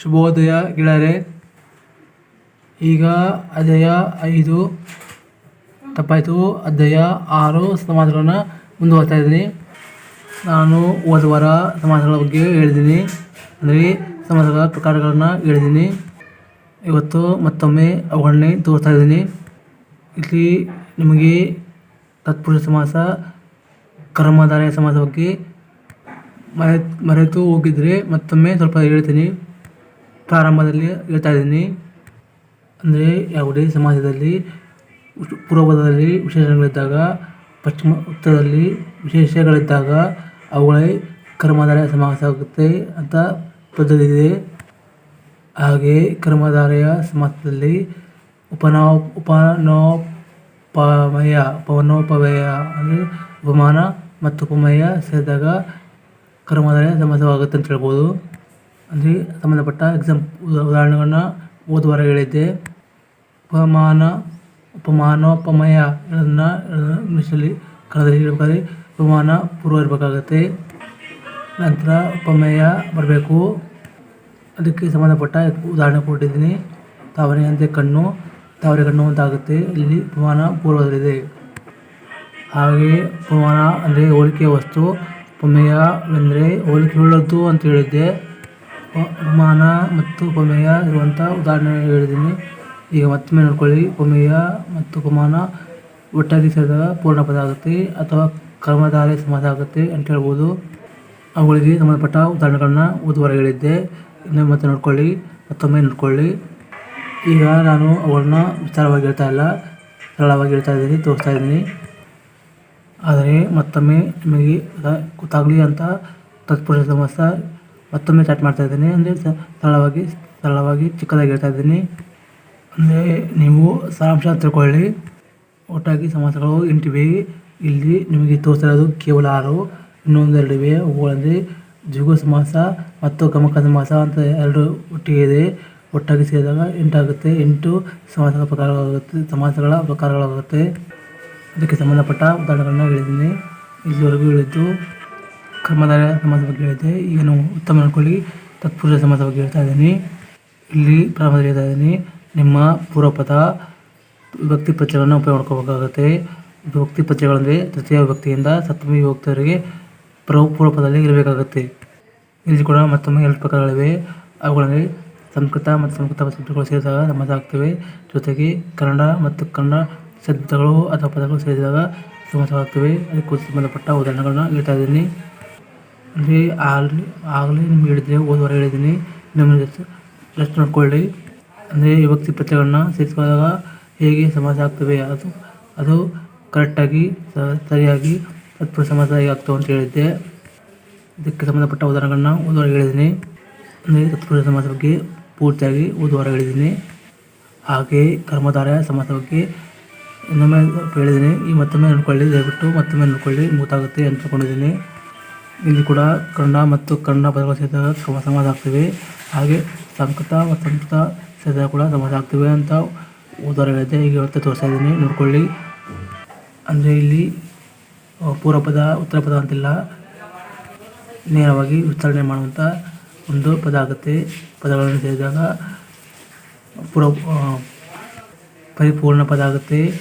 ಶುಭೋದಯ ಗೆಳೆಯರೆ ಈಗ ಅಧ್ಯಯ ಐದು. ತಪ್ಪಾಯಿತು. ಅಧ್ಯಯ ಆರು ಸಮಾಜಗಳನ್ನು ಮುಂದುವರ್ತಾ ಇದ್ದೀನಿ. ನಾನು ಹೋದ ವಾರ ಸಮಾಜಗಳ ಬಗ್ಗೆ ಹೇಳಿದ್ದೀನಿ. ಅಂದರೆ ಸಮಾಜಗಳ ಪ್ರಕಾರಗಳನ್ನು ಹೇಳಿದ್ದೀನಿ. ಇವತ್ತು ಮತ್ತೊಮ್ಮೆ ಅವುಗಳನ್ನೇ ತೋರ್ತಾ ಇದ್ದೀನಿ. ಇಲ್ಲಿ ನಿಮಗೆ ತತ್ಪುರುಷ ಸಮಾಸ, ಕರ್ಮಧಾರಯ ಸಮಾಸ ಬಗ್ಗೆ ಮರೆ ಮರೆತು ಹೋಗಿದ್ರೆ ಮತ್ತೊಮ್ಮೆ ಸ್ವಲ್ಪ ಹೇಳ್ತೀನಿ. ಪ್ರಾರಂಭದಲ್ಲಿ ಹೇಳ್ತಾ ಇದ್ದೀನಿ. ಅಂದರೆ ಯಾವುದೇ ಸಮಾಜದಲ್ಲಿ ಪೂರ್ವದಲ್ಲಿ ವಿಶೇಷಗಳಿದ್ದಾಗ ಪಶ್ಚಿಮ ಉತ್ತರದಲ್ಲಿ ವಿಶೇಷಗಳಿದ್ದಾಗ ಅವುಗಳೇ ಕರ್ಮಧಾರಯ ಸಮಾಸ ಆಗುತ್ತೆ ಅಂತ ಪದ್ಧತಿ ಹಾಗೆ ಕರ್ಮಧಾರೆಯ ಸಮಾಸದಲ್ಲಿ ಉಪನೋ ಉಪನೋಪಮಯ ಉಪನೋಪಮಯ ಅಂದರೆ ಉಪಮಾನ ಮತ್ತು ಉಪಮಯ ಸೇರಿದಾಗ ಕರ್ಮಧಾರೆಯ ಸಮಾಸವಾಗುತ್ತೆ ಅಂತ ಹೇಳ್ಬೋದು. ಅಂದರೆ ಸಂಬಂಧಪಟ್ಟ ಎಕ್ಸಾಮ್ ಉದಾಹರಣೆಗಳನ್ನ ಹೋದ ಹೇಳಿದ್ದೆ. ಉಪಮಾನ, ಉಪಮಾನೋಪಮಯ ಇದನ್ನು ಇಂಗ್ಲೀಷಲ್ಲಿ ಕನ್ನಡದಲ್ಲಿ ಹೇಳ್ಬೇಕಾದ್ರೆ ಉಪಮಾನ ಪೂರ್ವ ಇರಬೇಕಾಗತ್ತೆ. ನಂತರ ಉಪಮೇಯ ಬರಬೇಕು. ಅದಕ್ಕೆ ಸಂಬಂಧಪಟ್ಟ ಉದಾಹರಣೆ ಕೊಟ್ಟಿದ್ದೀನಿ. ತಾವರೆ ಅಂತೆ ಕಣ್ಣು ತಾವರೆ ಕಣ್ಣು ಅಂತ ಆಗುತ್ತೆ ಇಲ್ಲಿ ಉಪಮಾನ ಪೂರ್ವದಲ್ಲಿದೆ. ಹಾಗೆ ಉಪಮಾನ ಅಂದರೆ ಹೋಲಿಕೆ ವಸ್ತು, ಉಪಮೇಯ ಅಂದರೆ ಹೋಲಿಕೆ ಉಳ್ಳದ್ದು ಅಂತ ಹೇಳಿದ್ದೆ. ಉಪಮಾನ ಮತ್ತು ಉಪಮೇಯ ಇರುವಂಥ ಉದಾಹರಣೆ ಹೇಳಿದ್ದೀನಿ. ಈಗ ಮತ್ತೊಮ್ಮೆ ನೋಡ್ಕೊಳ್ಳಿ. ಉಪಮೇಯ ಮತ್ತು ಉಪಮಾನ ಒಟ್ಟಾಗಿ ಸೇರಿದಾಗ ಪೂರ್ಣ ಪದ ಆಗುತ್ತೆ ಅಥವಾ ಕರ್ಮಧಾರೆ ಸಮಾಸ ಆಗುತ್ತೆ ಅಂತ ಹೇಳ್ಬೋದು. ಅವುಗಳಿಗೆ ಸಂಬಂಧಪಟ್ಟ ಉದಾಹರಣೆಗಳನ್ನ ಓದುವರೆ ಹೇಳಿದ್ದೆ. ಇನ್ನು ಮತ್ತೆ ನೋಡ್ಕೊಳ್ಳಿ. ಮತ್ತೊಮ್ಮೆ ನೋಡ್ಕೊಳ್ಳಿ. ಈಗ ನಾನು ಅವುಗಳನ್ನ ವಿಸ್ತಾರವಾಗಿ ಹೇಳ್ತಾ ಇಲ್ಲ. ಸರಳವಾಗಿ ಹೇಳ್ತಾ ಇದ್ದೀನಿ, ತೋರಿಸ್ತಾ ಇದ್ದೀನಿ. ಆದರೆ ಮತ್ತೊಮ್ಮೆ ನಿಮಗೆ ಗೊತ್ತಾಗಲಿ ಅಂತ ತತ್ಪುರುಷ ಸಮಾಸ ಮತ್ತೊಮ್ಮೆ ಸ್ಟಾರ್ಟ್ ಮಾಡ್ತಾ ಇದ್ದೀನಿ. ಅಂದರೆ ಸರಳವಾಗಿ ಸರಳವಾಗಿ ಚಿಕ್ಕದಾಗಿ ಹೇಳ್ತಾ ಇದ್ದೀನಿ. ಅಂದರೆ ನೀವು ಸಾರಾಂಶ ತಿಳ್ಕೊಳ್ಳಿ. ಒಟ್ಟಾಗಿ ಸಮಸ್ಯೆಗಳು ಎಂಟಿವೆ. ಇಲ್ಲಿ ನಿಮಗೆ ತೋರಿಸಿರೋದು ಕೇವಲ ಆರು ಇನ್ನೊಂದೆರಡಿವೆ ಅವುಗಳಲ್ಲಿ ಜುಗು ಸಮಾಸ ಮತ್ತು ಕಮಕದ ಮಾಸ ಅಂತ ಎರಡು ಒಟ್ಟಿಗೆ ಇದೆ. ಒಟ್ಟಾಗಿ ಸೇರಿದಾಗ ಎಂಟಾಗುತ್ತೆ. ಎಂಟು ಸಮಾಸಗಳ ಪ್ರಕಾರಗಳಾಗುತ್ತೆ. ಸಮಾಸಗಳ ಪ್ರಕಾರಗಳಾಗುತ್ತೆ. ಅದಕ್ಕೆ ಸಂಬಂಧಪಟ್ಟ ಉದಾಹರಣೆಗಳನ್ನು ಹೇಳಿದ್ದೀನಿ. ಇಲ್ಲಿವರೆಗೂ ಹೇಳಿದ್ದು ಕರ್ಮಧಾರ ಸಮಾಜದ ಬಗ್ಗೆ ಹೇಳಿದ್ದೆ ಈಗ ನಾವು ಉತ್ತಮ ನೋಡ್ಕೊಳ್ಳಿ, ತತ್ಪುರುಷ ಸಮಾಜದ ಬಗ್ಗೆ ಹೇಳ್ತಾ ಇದ್ದೀನಿ. ಇಲ್ಲಿ ಪ್ರಾರಂಭದಲ್ಲಿ ಹೇಳ್ತಾ ಇದ್ದೀನಿ, ನಿಮ್ಮ ಪೂರ್ವಪದ ವಿಭಕ್ತಿ ಪ್ರತ್ಯಯಗಳನ್ನು ಉಪಯೋಗ ಮಾಡ್ಕೋಬೇಕಾಗುತ್ತೆ. ವಿಭಕ್ತಿ ಪ್ರತ್ಯಯಗಳಂದರೆ ತೃತೀಯ ವಿಭಕ್ತಿಯಿಂದ ಸಪ್ತಮ ವಿಭಕ್ತಿಯವರಿಗೆ ಪ್ರ ಪೂರ್ವಪದದಲ್ಲಿ ಇರಬೇಕಾಗುತ್ತೆ. ಇಲ್ಲಿ ಕೂಡ ಮತ್ತೊಮ್ಮೆ ಎರಡು ಪ್ರಕಾರಗಳಿವೆ. ಅವುಗಳಲ್ಲಿ ಸಂಸ್ಕೃತ ಮತ್ತು ಸಂಸ್ಕೃತ ಶಬ್ದಗಳು ಸೇರಿದಾಗ ಸಮಾಜ ಆಗ್ತವೆ ಜೊತೆಗೆ ಕನ್ನಡ ಮತ್ತು ಕನ್ನಡ ಶಬ್ದಗಳು ಅಥವಾ ಪದಗಳು ಸೇರಿದಾಗ ಸಮಾಜವಾಗ್ತವೆ. ಅದಕ್ಕೂ ಸಂಬಂಧಪಟ್ಟ ಉದಾಹರಣೆಗಳನ್ನ ಹೇಳ್ತಾ ಇದ್ದೀನಿ. ಅಂದರೆ ಆಗಲಿ ಆಗಲಿ, ನಿಮ್ಗೆ ಹೇಳಿದ್ದೆ ಹೋದವಾರ ಹೇಳಿದ್ದೀನಿ. ನಿಮಗೆ ಜಸ್ಟ್ ನೋಡ್ಕೊಳ್ಳಿ ಅಂದರೆ ವಿಭಕ್ತಿ ಪ್ರತ್ಯಯಗಳನ್ನ ಸೇರಿಸ್ಕೊಂಡಾಗ ಹೇಗೆ ಸಮಾಜ ಆಗ್ತವೆ, ಅದು ಅದು ಕರೆಕ್ಟಾಗಿ ಸರಿಯಾಗಿ, ತತ್ಪುರ ಸಮಾಜ ಹೇಗೆ ಆಗ್ತವೆ ಅಂತ ಹೇಳಿದ್ದೆ. ಇದಕ್ಕೆ ಸಂಬಂಧಪಟ್ಟ ಉದಾಹರಣೆಗಳನ್ನ ಓದುವಾರ ಹೇಳಿದ್ದೀನಿ. ಅಂದರೆ ತತ್ಪುರುಷ ಸಮಾಸ ಬಗ್ಗೆ ಪೂರ್ತಿಯಾಗಿ ಓದುವಾರ ಹೇಳಿದ್ದೀನಿ. ಹಾಗೆ ಕರ್ಮಧಾರ ಸಮಾಸ ಬಗ್ಗೆ ಇನ್ನೊಮ್ಮೆ ಹೇಳಿದ್ದೀನಿ. ಈ ಮತ್ತೊಮ್ಮೆ ನೋಡ್ಕೊಳ್ಳಿ, ದಯವಿಟ್ಟು ಮತ್ತೊಮ್ಮೆ ನೋಡ್ಕೊಳ್ಳಿ ಗೊತ್ತಾಗುತ್ತೆ ಅಂತ ತಿಳ್ಕೊಂಡಿದ್ದೀನಿ ಇಲ್ಲಿ ಕೂಡ ಕನ್ನಡ ಮತ್ತು ಕನ್ನಡ ಪದಗಳ ಸೇರಿದಾಗ ಸಮ ಸಮಾಸ ಆಗ್ತವೆ. ಹಾಗೆ ಸಂಸ್ಕೃತ ಮತ್ತು ಸಂಸ್ಕೃತ ಸೇರಿದಾಗ ಕೂಡ ಸಮಾಸ ಆಗ್ತವೆ ಅಂತ ಉದಾಹರಣೆ ಈಗ ಇವತ್ತು ತೋರಿಸ್ತಾ ಇದ್ದೀನಿ. ನೋಡ್ಕೊಳ್ಳಿ. ಅಂದರೆ ಇಲ್ಲಿ ಪೂರ್ವ ಪದ ಉತ್ತರ ಪದ ಅಂತಿಲ್ಲ. ನೇರವಾಗಿ ವಿಸ್ತರಣೆ ಮಾಡುವಂಥ ಒಂದು ಪದ ಆಗುತ್ತೆ. ಪದಗಳನ್ನು ಸೇರಿದಾಗ ಪೂರ್ವ ಪರಿಪೂರ್ಣ ಪದ ಆಗುತ್ತೆ.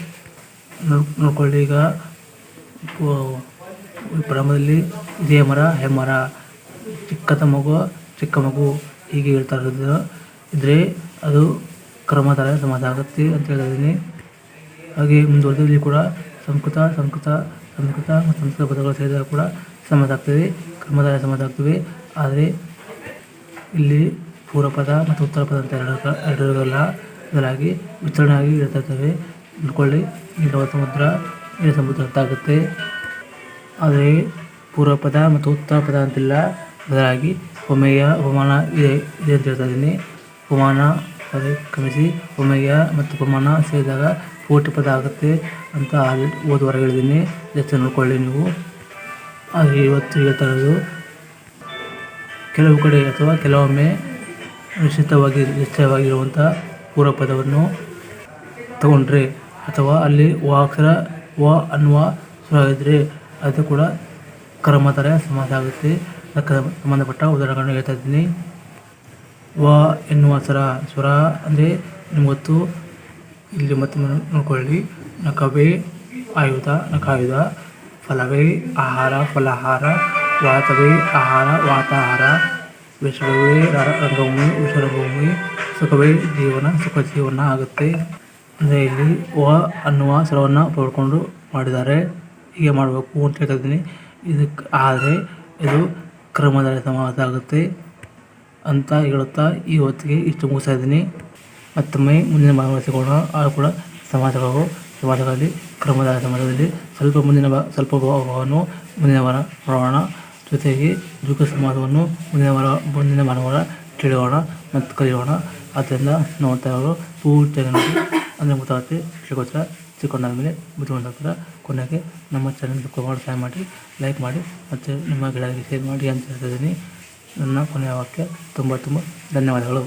ನೋಡ್- ನೋಡ್ಕೊಳ್ಳಿ ಈಗ. ಪ್ರಾರಂಭದಲ್ಲಿ ಇದೇ ಮರ ಹೆಮ್ಮರ ಚಿಕ್ಕದ ಮಗು, ಚಿಕ್ಕ ಮಗು ಹೀಗೆ ಹೇಳ್ತಾ ಇರೋದು. ಇದ್ರೆ ಅದು ಕ್ರಮದಾಯ ಸಮಾಸ ಆಗುತ್ತೆ ಅಂತ ಹೇಳ್ತಾ ಇದ್ದೀನಿ. ಹಾಗೆ ಮುಂದುವರೆದಲ್ಲಿ ಕೂಡ ಸಂಸ್ಕೃತ ಸಂಸ್ಕೃತ ಸಂಸ್ಕೃತ ಮತ್ತು ಸಂಸ್ಕೃತ ಪದಗಳು ಸೇರಿದಾಗ ಕೂಡ ಸಮಾಧಾಗ್ತದೆ ಆಗ್ತವೆ ಸಮಾಧಾಗ್ತವೆ ಆದರೆ ಇಲ್ಲಿ ಪೂರ್ವ ಪದ ಮತ್ತು ಉತ್ತರ ಪದ ಅಂತ ಎರಡು ಎರಡು ಅದರಾಗಿ ವಿಸ್ತರಣೆಯಾಗಿ ಹೇಳ್ತಾ ಇರ್ತವೆ. ನೋಡ್ಕೊಳ್ಳಿ ನೀರವ ಸಮುದ್ರ ನೀರ ಸಮುದ್ರ ಅಂತ ಆಗುತ್ತೆ. ಆದರೆ ಪೂರ್ವ ಪದ ಮತ್ತು ಉತ್ತರ ಪದ ಅಂತಿಲ್ಲ. ಬದಲಾಗಿ ಒಮೆಯ ಉಪಮಾನ ಇದೆ ಇದೆ ಅಂತ ಹೇಳ್ತಾ ಇದ್ದೀನಿ. ಉಪಮಾನ ಅದೇ ಕ್ಷಮಿಸಿ, ಒಮೆಯ ಮತ್ತು ಉಪಮಾನ ಸೇರಿದಾಗ ಪೂರ್ತಿ ಪದ ಆಗುತ್ತೆ ಅಂತ ಓದುವರ ಹೇಳಿದ್ದೀನಿ. ಜೊತೆ ನೋಡ್ಕೊಳ್ಳಿ ನೀವು. ಹಾಗೆ ಇವತ್ತು ಹೇಳ್ತಾ ಇರೋದು, ಕೆಲವು ಕಡೆ ಅಥವಾ ಕೆಲವೊಮ್ಮೆ ನಿಶ್ಚಿತವಾಗಿ ನಿಶ್ಚಯವಾಗಿರುವಂಥ ಪದವನ್ನು ತಗೊಂಡ್ರೆ ಅಥವಾ ಅಲ್ಲಿ ವ ಅಕ್ಷರ ವ ಅನ್ನುವ ಸುರ ಇದ್ದರೆ ಅದು ಕೂಡ ಕರ್ಮಧಾರ ಸಮಾಸ ಆಗುತ್ತೆ ಸಂಬಂಧಪಟ್ಟ ಉದಾಹರಣೆಗಳನ್ನು ಹೇಳ್ತಾ ಇದ್ದೀನಿ. ವ ಎನ್ನುವ ಸ್ವರ ಸ್ವರ ಅಂದರೆ ನಿಮ್ಗೆ ಇಲ್ಲಿ ಮತ್ತೆ ನೋಡ್ಕೊಳ್ಳಿ. ನಕವೇ ಆಯುಧ, ನಕಾಯುಧ. ಫಲವೇ ಆಹಾರ, ಫಲಾಹಾರ. ವಾತವೇ ಆಹಾರ, ವಾತಾಹಾರ. ವಿಶ್ವವೇ ರಂಗಭೂಮಿ ವಿಶ್ವರಂಗಭೂಮಿ ಸುಖವೇ ಜೀವನ, ಸುಖ ಜೀವನ ಆಗುತ್ತೆ. ಅಂದರೆ ಇಲ್ಲಿ ವ ಅನ್ನುವ ಸ್ವರವನ್ನು ಪಡ್ಕೊಂಡು ಮಾಡಿದ್ದಾರೆ. ಹೀಗೆ ಮಾಡಬೇಕು ಅಂತ ಹೇಳ್ತಾ ಇದ್ದೀನಿ. ಇದಕ್ಕೆ ಆದರೆ ಇದು ಕ್ರಮದ ಸಮಾಸ ಆಗುತ್ತೆ ಅಂತ ಹೇಳುತ್ತಾ ಈ ಹೊತ್ತಿಗೆ ಇಷ್ಟು ಮುಗಿಸ್ತಾ ಇದ್ದೀನಿ. ಮತ್ತೊಮ್ಮೆ ಮುಂದಿನ ಭಾಗದಲ್ಲಿ ಸಿಗೋಣ ಆಗ ಕೂಡ ಸಮಾಜಗಳು, ಸಮಾಜಗಳಲ್ಲಿ ಕ್ರಮದ ಸಮಾಜದಲ್ಲಿ ಸ್ವಲ್ಪ ಮುಂದಿನ ಭಾ ಸ್ವಲ್ಪ ಭಾಗವನ್ನು ಮುಂದಿನ ವಾರ ನೋಡೋಣ. ಜೊತೆಗೆ ದುಃಖ ಸಮಾಜವನ್ನು ಮುಂದಿನ ವಾರ, ಮುಂದಿನ ಭಾನುವಾರ ತಿಳಿಯೋಣ ಮತ್ತು ಕಲಿಯೋಣ. ಆದ್ದರಿಂದ ನೋಡ್ತಾ ಇರೋರು ನೋಡಿ ಅಂದರೆ ಗೊತ್ತಾಗುತ್ತೆ ತಿಳ್ಕೊತಾರೆ ತಿಳ್ಕೊಂಡಾದ ಮೇಲೆ ಬುದ್ಧಿವಂತರ ಕೊನೆಗೆ ನಮ್ಮ ಚಾನಲ್ ಮಾಡಿ ಸಹಾಯ ಮಾಡಿ ಲೈಕ್ ಮಾಡಿ ಮತ್ತು ನಿಮ್ಮ ಗೆಳೆಯರಿಗೆ ಶೇರ್ ಮಾಡಿ ಅಂತ ಹೇಳ್ತಿದ್ದೀನಿ ನನ್ನ ಕೊನೆಯ ವಾಕ್ಯ ತುಂಬ ತುಂಬ ಧನ್ಯವಾದಗಳು.